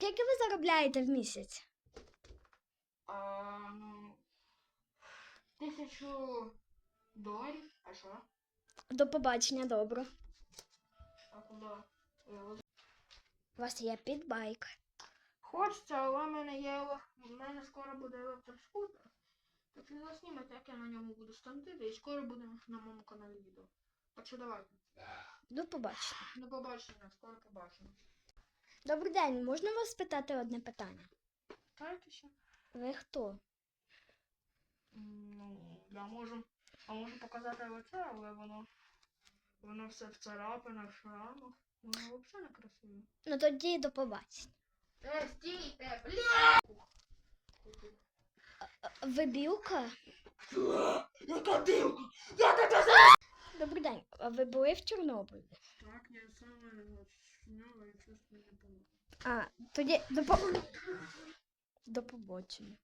Скільки ви заробляєте в місяць? А, ну, тисячу доларів. А що? До побачення, добре. А куди? Е, У вас є підбайк. Хочеться, але в мене є в мене скоро буде електроскутер. Так що заснімете, як я на ньому буду стантити, і скоро буде на моєму каналі відео. Так що давайте. До побачення. До побачення, скоро побачимо. Добрий день, можна вас спитати одне питання? Кайтеся. Ви хто? Ну, я можу. А можу показати лице, але воно. Воно все в царапинах, шрамах. Воно взагалі не красиве. Ну тоді до побачення. Е, стійте, бля! Ви білка? Яка дивка! Яка ти Добрий день. А ви були в Чорнобилі? Так, я саме А, тоді до, по... до побачення.